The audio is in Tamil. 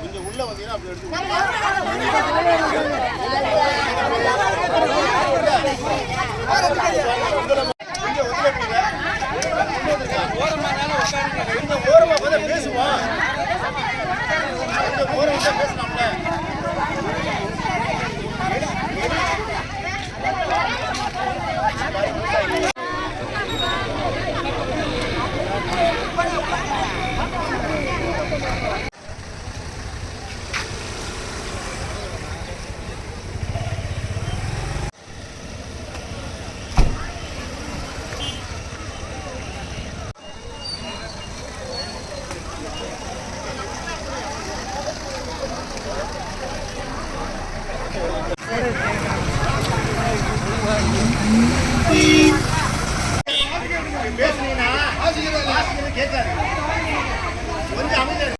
கொஞ்சம் உள்ள வந்தீங்கன்னா கொஞ்சம் அமைதியாக